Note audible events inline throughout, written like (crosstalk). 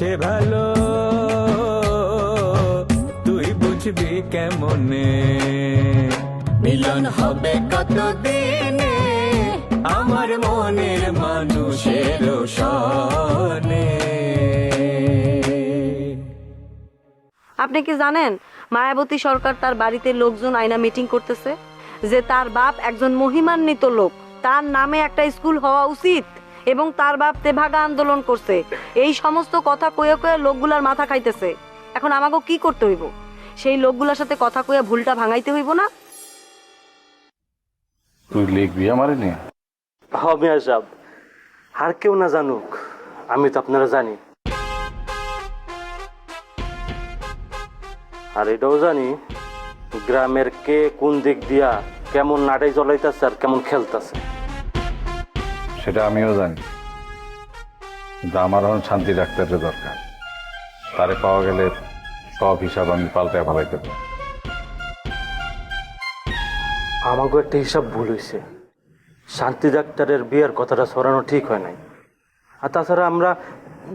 সে ভালো। তুই বুঝবি কেমনে? মিলন হবে কতদিনে? আমার মনের মানুষের সনে আপনি কি জানেন মায়াবতী সরকার তার বাড়িতে লোকজন আয়না মিটিং করতেছে? যে তার বাপ একজন মহিমান্বিত লোক তার নামে একটা স্কুল হওয়া উচিত। এবং তার বাপ তেভাগা আন্দোলন করছে। এই সমস্ত কথা কয়ে কয়ে লোকগুলার মাথা খাইতেছে। এখন আমাকে কি করতে হইব? সেই লোকগুলার সাথে কথা কয়ে ভুলটা ভাঙাইতে হইব না? তুই লিখবি আমারে নিয়ে? হবে সাহেব। আর কেউ না জানুক আমি তো আপনারা জানি। আর এটাও জানি গ্রামের কে কোন দিক দিয়া কেমন নাড়াই জ্বলাইতেছে আর কেমন খেলতেছে। সেটা আমিও জানি। কিন্তু আমার এখন শান্তি ডাক্তারের দরকার। তারে পাওয়া গেলে সব হিসাব আমি পাল্টায় ফেলাইতে পারি। আমাকে একটা হিসাব ভুল হয়েছে শান্তি ডাক্তারের বিয়ের কথাটা সরানো ঠিক হয় নাই। আর তাছাড়া আমরা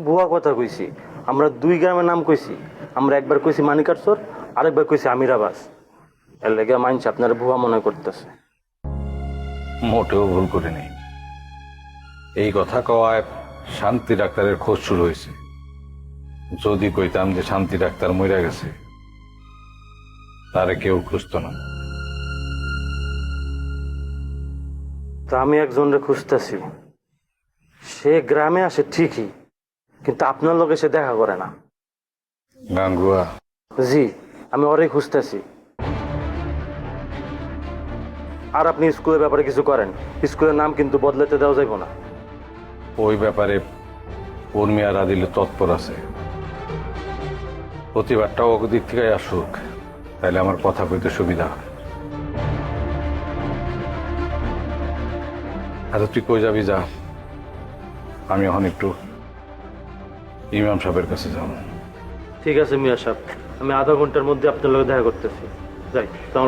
ভুয়া কথা কইছি। আমরা দুই গ্রামের নাম কইছি। আমরা একবার কইছি মানিকারচর আরেকবার কইছি আমিরাবাস। এর লেগে মানছি আপনার ভুয়া মনে করতেছে। মোটেও ভুল করিনি। এই কথা কওয়ায় শান্তি ডাক্তারের খোঁজ শুরু হয়েছে। যদি কইতাম যে শান্তি ডাক্তার মরে গেছে তারে কেউ খুঁজতো না। তা আমি একজনরে খুঁজতেছি। সে গ্রামে আসে ঠিকই কিন্তু আপনার লোকে সে দেখা করে না। গাঙ্গুয়া। জি আমি ওরেই খুঁজতেছি। আর আপনি স্কুলের ব্যাপারে কিছু করেন। স্কুলের নাম কিন্তু বদলাতে দেওয়া যাইব না। ওই ব্যাপারে উর্মিয়া রাদিলে তৎপর আছে। প্রতিবারটাও ওকে দিক থেকে আসুক তাহলে আমার কথা কইতে সুবিধা হবে আচ্ছা তুই কই যাবি যা। আমি এখন একটু ইমাম সাহেবের কাছে যাব। ঠিক আছে, মিয়া সাহেব। আমি আধা ঘণ্টার মধ্যে আপনার লোক দেখা করতেছি। যাই, সালাম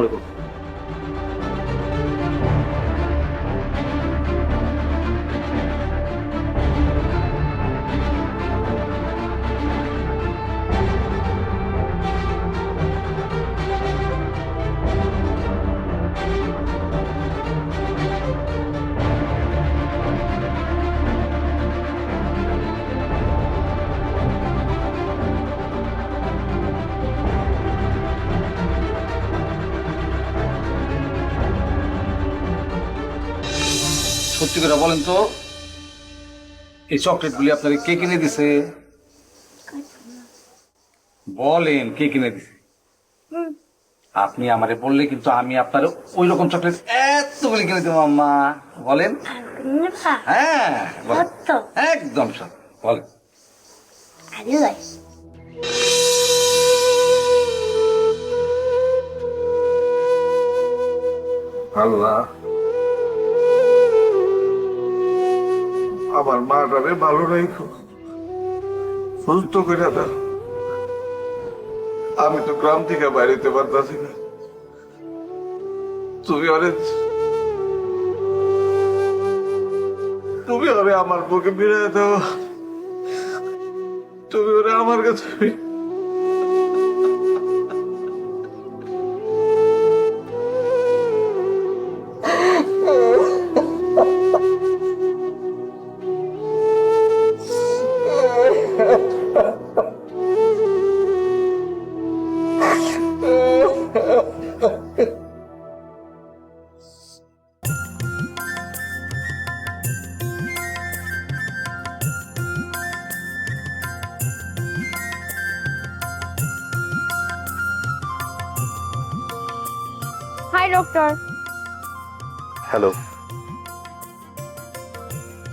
সত্যি করে বলেন তো এই চকলেটগুলি আপনাকে কে কিনে দিছে? বলেন কে কিনে দিছে? আপনি আমারে বললে কিন্তু আমি আপনার ওই রকম চকলেট এতগুলি কিনে দেবো আম্মা। বলেন। হ্যাঁ বলেন। একদম সব বলেন। আল্লাহ। আমার মাটারে ভালো রাখো। সুস্থ করে দাও। আমি তো গ্রাম থেকে বাইরেতে পারতাছি না। তুমি অনেক তুমি ওরে আমার বুকে ফিরে দাও। তুমি ওরে আমার কাছে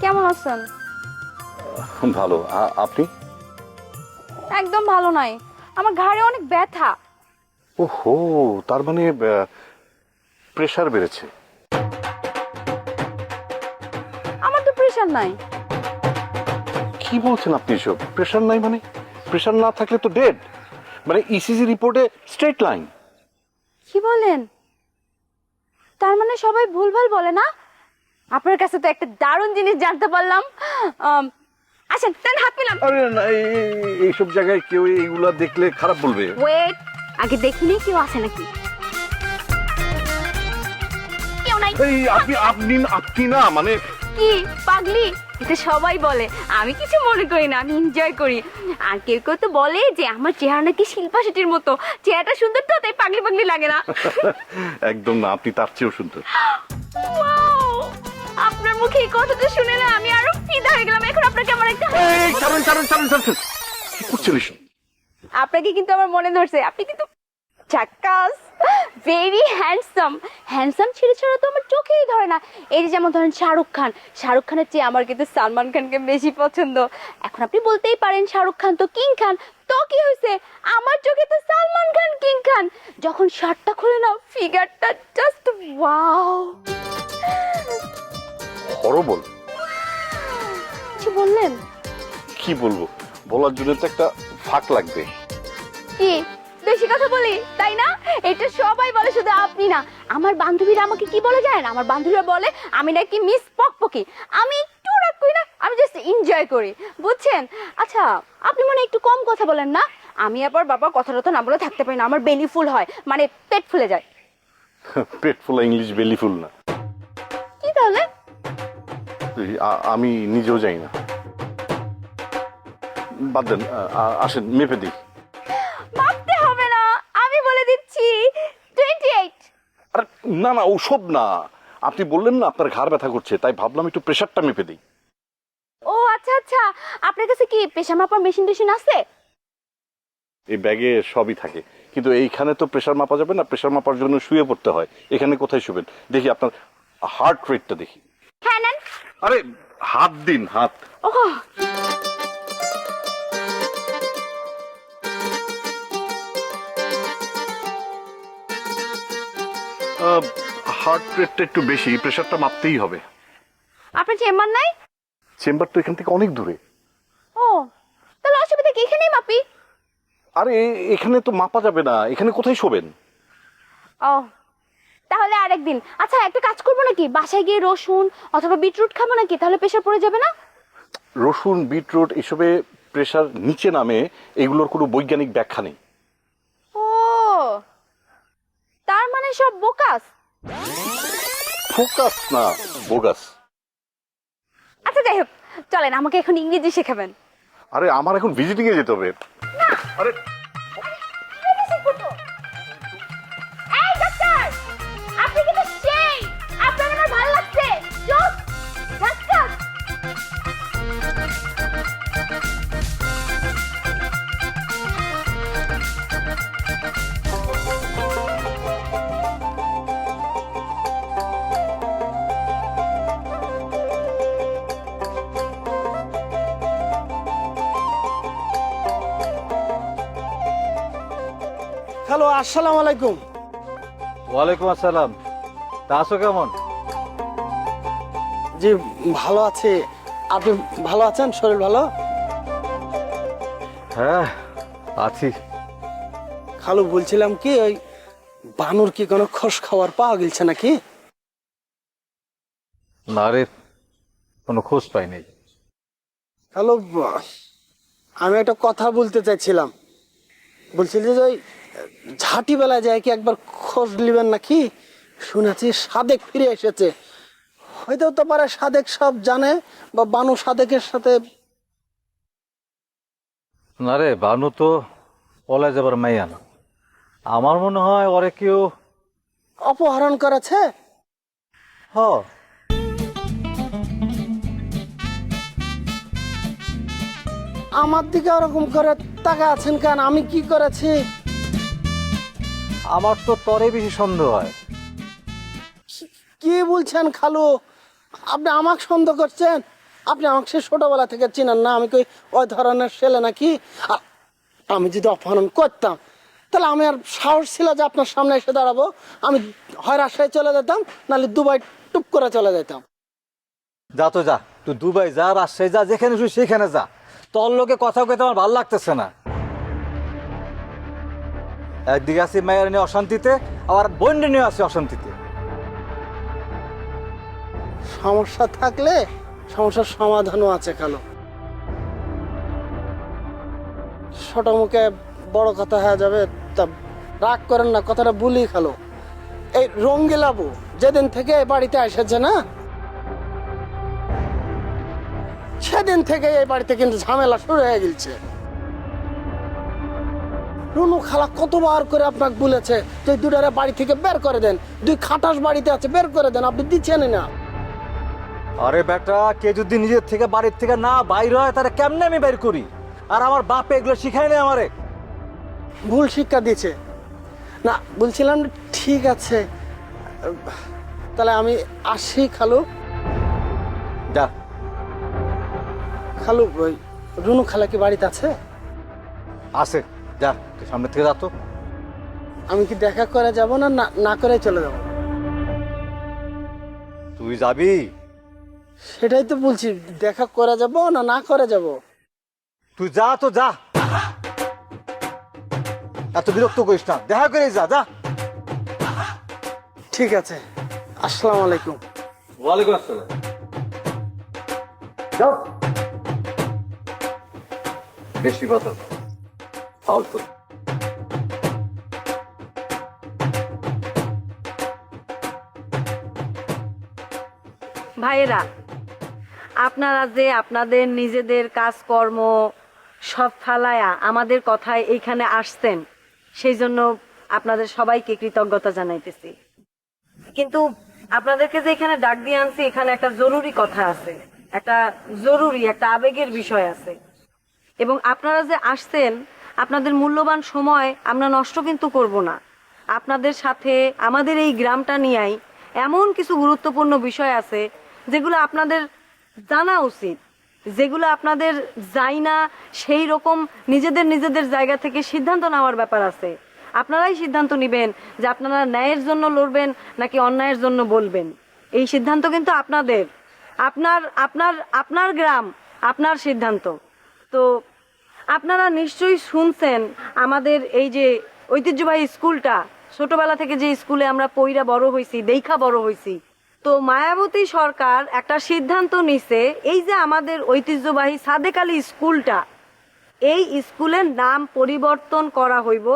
কেমন আছেন? ভালো। আপনি? একদম ভালো নাই। আমার ঘাড়ে অনেক ব্যথা। ওহো তার মানে প্রেশার বেড়েছে। আমার তো প্রেশার নাই। কি বলছেন আপনি এসব? প্রেশার নাই মানে? প্রেশার না থাকলে তো ডেড মানে ইসিজি রিপোর্টে স্ট্রেট লাইন কি বলেন? তার মানে সবাই ভুলভাল বলে না? আপনার কাছে তো একটা দারুণ জিনিস জানতে পারলাম। আসেন দেন হাত মিলাম আরে না এই- এই- এইসব জায়গায় কেউ এইগুলা দেখলে খারাপ বলবে। ওয়েট আগে দেখিনি কেউ আছে নাকি? কেউ নাই। এই আপনি আপনি আপনি না মানে কি পাগলি? এটা সবাই বলে। আমি কিছু মনে করি না আমি এনজয় করি। আর কেউ কেউ তো বলে যে আমার চেহারা নাকি শিল্পা শেঠির মতো। চেহারাটা সুন্দর তো তাই পাগলি পাগলি লাগে না। (laughs) একদম না আপনি তার চেয়েও সুন্দর। (gasps) Wow! আপনার মুখে এই কথাটা শুনে না আমি আরও ফিদা হয়ে গেলাম। এখন আপনাকে আমার একটা এই ছাড়ুন ছাড়ুন ছাড়ুন ছাড়ুন কি আপনাকে কিন্তু আমার মনে ধরছে। আপনি কিন্তু চাক্কাস ভেরি হ্যান্ডসাম হ্যান্ডসাম ছেড়ে ছাড়া তো আমার চোখেই ধরে না। এই যে যেমন ধরেন শাহরুখ খান। শাহরুখ খানের চেয়ে আমার কিন্তু সালমান খানকে বেশি পছন্দ। এখন আপনি বলতেই পারেন শাহরুখ খান তো কিং খান। তো কি হয়েছে? আমার চোখে তো সালমান খান কিং খান। যখন শার্টটা খুলে না ফিগারটা জাস্ট ওয়াও হরবল কিছু বললেন? কি বলব? বলার জন্য তো একটা ফাঁক লাগবে। কি? বেশি কথা বলি তাই না? এটা সবাই বলে শুধু আপনি না। আমার বান্ধবীরা আমাকে কি বলে যায় আমার বান্ধবীরা বলে আমি নাকি মিস পকপকি। আমি একটু রাগ করি না আমি জাস্ট এনজয় করি। বুঝছেন? আচ্ছা আপনি মনে একটু কম কথা বলেন না? আমি আবার বাবা কথা টথা না বলে থাকতে পারি না। আমার বেলি ফুল হয় মানে পেট ফুলে যায়। পেট ফোলা ইংলিশ বেলি ফুল না। কি আমি নিজেও যাই না। বাদ দেন আসেন মেপে দিই ভাবতে হবে না আমি বলে দিচ্ছি টোয়েন্টি এইট আরে না না ওসব না। আপনি বললেন না আপনার ঘাড় ব্যথা করছে তাই ভাবলাম একটু প্রেশারটা মেপে দিই। ও আচ্ছা আচ্ছা আপনার কাছে কি পেশা মাপার মেশিন টেশিন আছে? এই ব্যাগে সবই থাকে। কিন্তু এইখানে তো প্রেশার মাপা যাবে না প্রেশার মাপার জন্য শুয়ে পড়তে হয়। এখানে কোথায় শুবেন? দেখি আপনার হার্ট রেটটা দেখি। আরে হাত দিন হাত। হার্ট রেটটা একটু বেশি প্রেশারটা মাপতেই হবে। আপনার চেম্বার নাই? চেম্বার তো এখান থেকে অনেক দূরে। ও তাহলে অসুবিধা কি? এখানেই মাপি। আরে এখানে তো মাপা যাবে না। এখানে কোথায় শোবেন? ও তাহলে আরেকদিন। আচ্ছা একটা কাজ করব নাকি? বাসায় গিয়ে রসুন অথবা বিটরুট খাব নাকি? তাহলে প্রেশার পড়ে যাবে না? রসুন বিটরুট এসবে প্রেশার নিচে নামে এগুলোর কোনো বৈজ্ঞানিক ব্যাখ্যা নেই। ও তার মানে সব বোকাস? ফোকাস না বোগাস। আচ্ছা যাই হোক চলেন আমাকে এখন ইংরেজি শেখাবেন। আরে আমার এখন ভিজিটিং এ যেতে হবে। আরে! হ্যালো আসসালামু আলাইকুম। ওয়ালাইকুম আসসালাম। তা আছো কেমন? জি ভালো আছে। আপনি ভালো আছেন? শরীর ভালো? হ্যাঁ আছি। খালু বলছিলাম কি ওই বানুর কি কোনো খোঁজ খাবার পাওয়া গেছে নাকি? না রে কোনো খোঁজ পাইনি। হ্যালো আমি একটা কথা বলতে চাইছিলাম। বলছিলি যে ওই ঝাঁটি বেলা যায় কি একবার খোঁজ নেবেন নাকি? শুনেছি সাদেক ফিরে এসেছে। হয়তো তো পারে সাদেক সব জানে বা বানু সাদেকের সাথে না রে বানু তো পলায় যাবার মাইয়া না। আমার মনে হয় ওরে কেউ অপহরণ করেছে? হ। আমার দিকে ওরকম করে টাকা আছেন কেন? আমি কি করেছি? আমার তো তরে বেশি সন্দেহ হয়। কি বলছেন খালু? আপনি আমাকে সন্দেহ করছেন? আপনি আমাকে সে ছোটবেলা থেকে চিনেন না? আমি কই ওই ধরনের ছেলে নাকি? আমি যদি অপহরণ করতাম তাহলে আমি আর সাহস ছিল যে আপনার সামনে এসে দাঁড়াবো। আমি হয় রাজশাহী চলে যেতাম নাহলে দুবাই টুপ করে চলে যেতাম। যা তো যা তুই দুবাই যা রাজশাহী যা যেখানে শুই সেখানে যা। তোর লোকে কথা কইতে আমার ভালো লাগতেছে না। একদিকে আছি মায়ের নিয়ে অশান্তিতে, আবার বোন নিয়ে আছে অশান্তিতে। সমস্যা থাকলে সমস্যার সমাধানও আছে খালো ছোট মুখে বড় কথা হয়ে যাবে, তা রাগ করেন না, কথাটা বলি খালো। এই রঙ্গিলাবু যেদিন থেকে বাড়িতে এসেছে না সেদিন থেকে এই বাড়িতে কিন্তু ঝামেলা শুরু হয়ে গেছে। রুনু খালা কতবার করে আপনাকে বলেছে যে দুটারে বাড়ি থেকে বের করে দেন দুই খাটাস বাড়িতে আছে বের করে দেন আপনি দিচ্ছেন না। আরে বেটা কে যদি নিজের থেকে বাড়ির থেকে না বাইর হয় তাহলে কেমনে আমি বের করি? আর আমার বাপে এগুলো শিখায় নেই আমারে। ভুল শিক্ষা দিয়েছে। না বলছিলাম ঠিক আছে। তাহলে আমি আসি খালু। যা। খালু ওই রুনু খালা কি বাড়িতে আছে? আছে যা তুই সামনে থেকে যা তো। আমি কি দেখা করে যাব না না- না করে চলে যাব? তুই যাবি? সেটাই তো বলছি দেখা করে যাব না না করে যাব? তুই যা তো যা। এত বিরক্ত করিস না দেখা করে যা যা। ঠিক আছে আসসালামু আলাইকুম। ওয়ালাইকুম আসসালাম। যাও। বেশি কথা। ফালতু ভাইয়েরা, আপনারা যে আপনাদের নিজেদের কাজকর্ম সব ফালায়া আমাদের কথায় এইখানে আসতেন সেই জন্য আপনাদের সবাইকে কৃতজ্ঞতা জানাইতেছি। কিন্তু আপনাদেরকে যে এখানে ডাক দিয়ে আনছি, এখানে একটা জরুরি কথা আছে, একটা জরুরি, একটা আবেগের বিষয় আছে। এবং আপনারা যে আসছেন, আপনাদের মূল্যবান সময় আমরা নষ্ট কিন্তু করব না। আপনাদের সাথে আমাদের এই গ্রামটা নিয়েই এমন কিছু গুরুত্বপূর্ণ বিষয় আছে, যেগুলো আপনাদের জানা উচিত, যেগুলো আপনাদের যাই না সেই রকম নিজেদের নিজেদের জায়গা থেকে সিদ্ধান্ত নেওয়ার ব্যাপার আছে। আপনারাই সিদ্ধান্ত নেবেন যে আপনারা ন্যায়ের জন্য লড়বেন নাকি অন্যায়ের জন্য বলবেন। এই সিদ্ধান্ত কিন্তু আপনাদের। আপনার আপনার আপনার গ্রাম, আপনার সিদ্ধান্ত। তো আপনারা নিশ্চয়ই শুনছেন আমাদের এই যে ঐতিহ্যবাহী স্কুলটা। ছোটবেলা থেকে যে স্কুলে আমরা পইরা বড় হইছি দেখা বড় হইছি। তো মায়াবতী সরকার একটা সিদ্ধান্ত নিছে, এই যে আমাদের ঐতিহ্যবাহী সাদেক আলী স্কুলটা, এই স্কুলের নাম পরিবর্তন করা হইব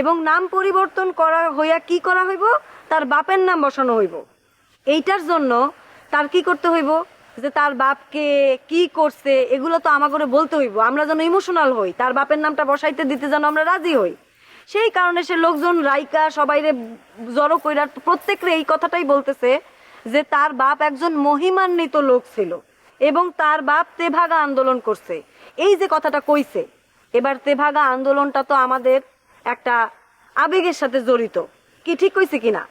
এবং নাম পরিবর্তন করা হইয়া কি করা হইব? তার বাপের নাম বসানো হইব। এইটার জন্য তার কি করতে হইব? যে তার বাপকে কি করছে, এগুলো তো আমা করে বলতে হইব। আমরা যেন ইমোশনাল হই, তার বাপের নামটা বসাইতে দিতে যেন আমরা রাজি হই। সেই কারণে সে লোকজন, রাইকা, সবাইরে জড়ো কইরা প্রত্যেকরে এই কথাটাই বলতেছে যে তার বাপ একজন মহিমান্বিত লোক ছিল এবং তার বাপ তেভাগা আন্দোলন করছে। এই যে কথাটা কইছে, এবার তেভাগা আন্দোলনটা তো আমাদের একটা আবেগের সাথে জড়িত। কি ঠিক কইছে কিনা?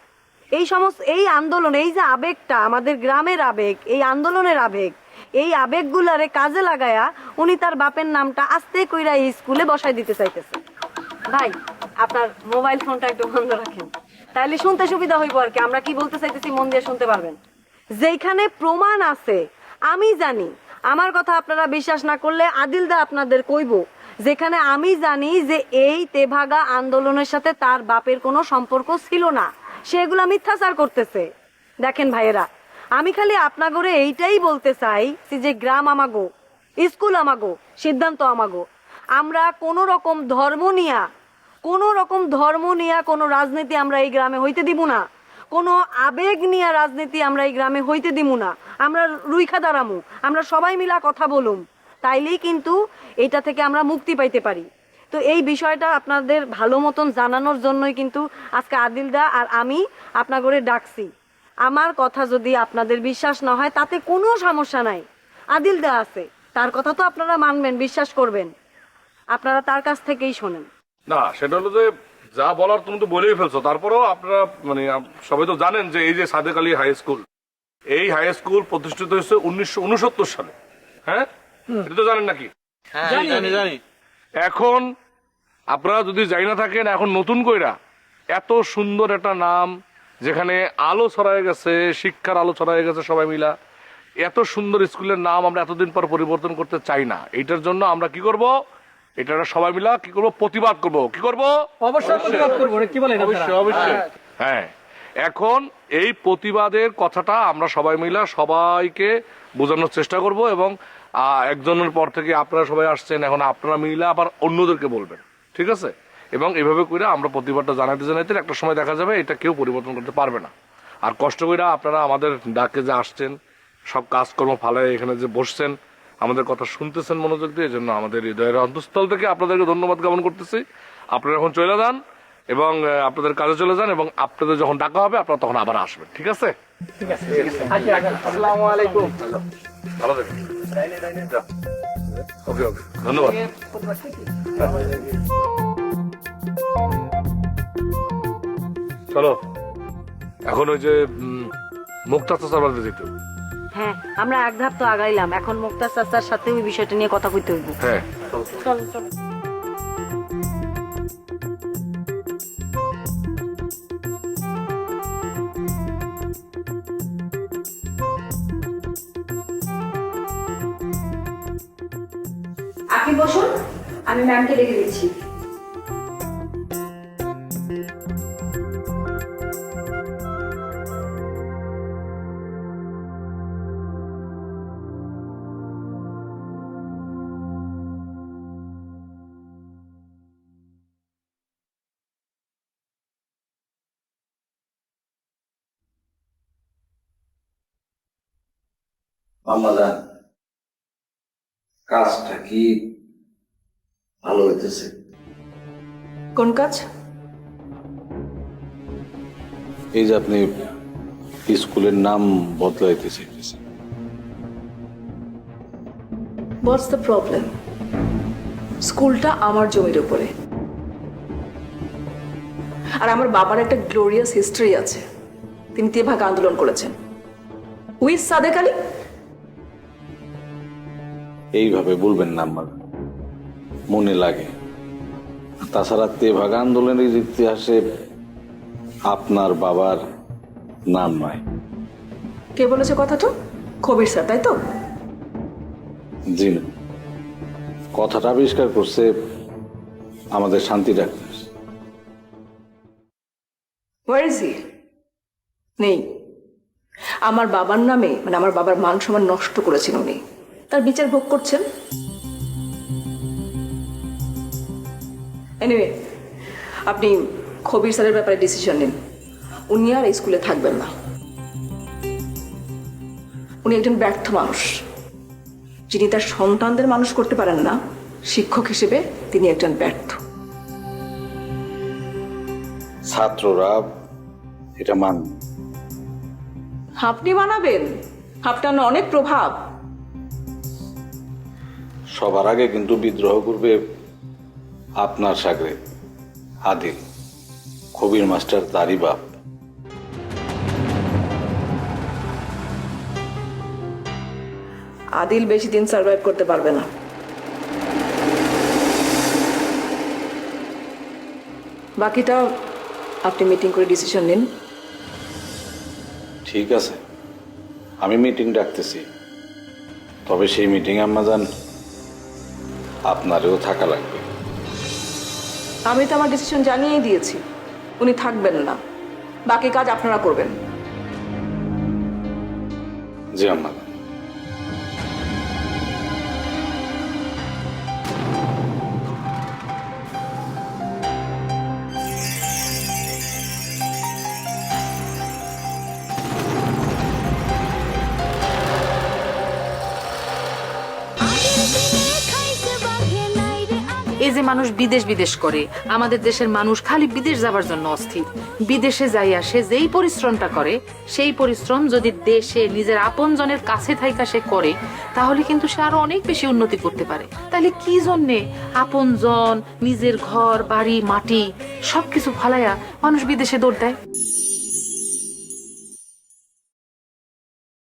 এই সমস্ত এই আন্দোলন, এই যে আবেগটা, আমাদের গ্রামের আবেগ, এই আন্দোলনের আবেগ, এই আবেগগুলারে কাজে লাগায়া উনি তার বাপের নামটা আস্তে কইরা এই স্কুলে বসাই দিতে চাইতেছে। ভাই, আপনার মোবাইল ফোনটা একটু বন্ধ রাখেন। তাহলে শুনতে সুবিধা হইব আর কি, আমরা কি বলতে চাইতেছি মন দিয়ে শুনতে পারবেন। যেখানে প্রমাণ আছে, আমি জানি, আমার কথা আপনারা বিশ্বাস না করলে আদিলদা আপনাদের কইব, যেখানে আমি জানি যে এই তেভাগা আন্দোলনের সাথে তার বাপের কোনো সম্পর্ক ছিল না। সেগুলো মিথ্যাচার করতেছে। দেখেন ভাইয়েরা, আমি খালি আপনাগরে এইটাই বলতে চাই যে গ্রাম আমাগো, স্কুল আমাগো, সিদ্ধান্ত আমাগো, আমরা কোনো রকম ধর্ম নিয়া, কোনো রকম ধর্ম নিয়া কোনো রাজনীতি আমরা এই গ্রামে হইতে দিব না। কোনো আবেগ নিয়ে রাজনীতি আমরা এই গ্রামে হইতে দিব না। আমরা রুইখা দাঁড়ামু, আমরা সবাই মিলা কথা বলুম, তাইলেই কিন্তু এইটা থেকে আমরা মুক্তি পাইতে পারি। তো এই বিষয়টা আপনাদের ভালো মতন জানানোর জন্যই কিন্তু আজকে আদিলদা আর আমি আপনার করে ডাকছি। আমার কথা যদি আপনাদের বিশ্বাস না হয় তাতে কোনো সমস্যা নাই। আদিলদা আছে তার কথা তো আপনারা মানবেন বিশ্বাস করবেন। আপনারা তার কাছ থেকেই শোনেন। না সেটা হলো যে যা বলার তুমি তো বলেই ফেলছো। তারপরেও আপনারা মানে সবাই তো জানেন যে এই যে সাদেক আলী হাই স্কুল এই হাই স্কুল প্রতিষ্ঠিত হয়েছে উনিশশো উনসত্তর সালে। হ্যাঁ? এটা তো জানেন নাকি? জানি জানি। এখন আপনারা যদি যাই না থাকেন এখন নতুন কইরা এত সুন্দর একটা নাম যেখানে আলো ছড়ায় গেছে শিক্ষার আলো ছড়ায় গেছে সবাই মিলা এত সুন্দর স্কুলের নাম আমরা এতদিন পর পরিবর্তন করতে চাই না। এটার জন্য আমরা কি করব? এটা সবাই মিলা কি করব? প্রতিবাদ করব। কি করব? অবশ্যই প্রতিবাদ করব। কি বলেন অবশ্যই অবশ্যই। হ্যাঁ। এখন এই প্রতিবাদের কথাটা আমরা সবাই মিলা সবাইকে বোঝানোর চেষ্টা করব এবং একজনের পর থেকে আপনারা সবাই আসছেন এখন আপনারা মিলে আবার অন্যদেরকে বলবেন। ঠিক আছে? এবং এভাবে করে আমরা প্রতিবাদটা জানাইতে জানাইতে একটা সময় দেখা যাবে এটা কেউ পরিবর্তন করতে পারবে না। আর কষ্ট করে আপনারা আমাদের ডাকে যে আসছেন সব কাজকর্ম ফালায় এখানে যে বসছেন আমাদের কথা শুনতেছেন মনোযোগ দিয়ে এই জন্য আমাদের হৃদয়ের অন্তঃস্থল থেকে আপনাদেরকে ধন্যবাদ জ্ঞাপন করতেছি। আপনারা এখন চলে যান এবং আপনাদের কাজে চলে যান এবং আপনাদের যখন ডাকা হবে আপনারা তখন আবার আসবেন। ঠিক আছে। আসসালামু আলাইকুম। ভালো থাকবেন। ওকে ওকে ধন্যবাদ। চলো এখন ওই যে মুক্তাস্তা মুক্তা চাচার বাড়িতে যেতে হ্যাঁ আমরা এক ধাপ তো আগাইলাম। এখন মুক্তা চাচার সাথে ওই বিষয়টা নিয়ে কথা কইতে হইব। হ্যাঁ। ম্যামকে ডেকে দিচ্ছি। মামাদান কাজটা কি? ভালো হইতেছে। কোন কাজ? এই যে আপনি স্কুলের নাম বদলাইতে চাইতেছেন। হোয়াটস দ্য প্রবলেম স্কুলটা আমার জমির উপরে। আর আমার বাবার একটা গ্লোরিয়াস হিস্ট্রি আছে। তিনি তেভাগ আন্দোলন করেছেন। উইথ সাদেক আলী এইভাবে বলবেন না আমার মনে লাগে। তাছাড়া তেভাগ আন্দোলনের ইতিহাসে আপনার বাবার নাম নয় কে বলেছে কথাটা? কবির স্যার তাই তো? জি না কথাটা আবিষ্কার করছে আমাদের শান্তি ডাক্তার। ওয়ার ইজ হি নেই। আমার বাবার নামে মানে আমার বাবার মান সম্মান নষ্ট করেছেন উনি। তার বিচার ভোগ করছেন। এনিওয়ে আপনি খবির স্যারের ব্যাপারে ডিসিশন নিন। উনি আর এই স্কুলে থাকবেন না। উনি একজন ব্যর্থ মানুষ। যিনি তার সন্তানদের মানুষ করতে পারেন না শিক্ষক হিসেবে তিনি একজন ব্যর্থ। ছাত্ররা এটা মান আপনি বানাবেন আপনার অনেক প্রভাব। সবার আগে কিন্তু বিদ্রোহ করবে আপনার সাগরে। আদিল কবির মাস্টার তারই বাপ। আদিল বেশি দিন সার্ভাইভ করতে পারবে না। বাকিটা আপনি মিটিং করে ডিসিশন নিন। ঠিক আছে। আমি মিটিং ডাকতেছি। তবে সেই মিটিংয়ে আমাজান আপনারও থাকা লাগবে। আমি তো আমার ডিসিশন জানিয়েই দিয়েছি। উনি থাকবেন না। বাকি কাজ আপনারা করবেন। জি, আম্মা। এই যে মানুষ বিদেশ বিদেশ করে, আমাদের দেশের মানুষ খালি বিদেশ যাবার জন্য অস্থির। বিদেশে যাইয়া সে যেই পরিশ্রমটা করে, সেই পরিশ্রম যদি দেশে নিজের আপনজনের কাছে থাইকা সে করে, তাহলে কিন্তু সে আরও অনেক বেশি উন্নতি করতে পারে। তাহলে কি জন্যে আপনজন, নিজের ঘর, বাড়ি, মাটি, সবকিছু ফালাইয়া মানুষ বিদেশে দৌড় দেয়?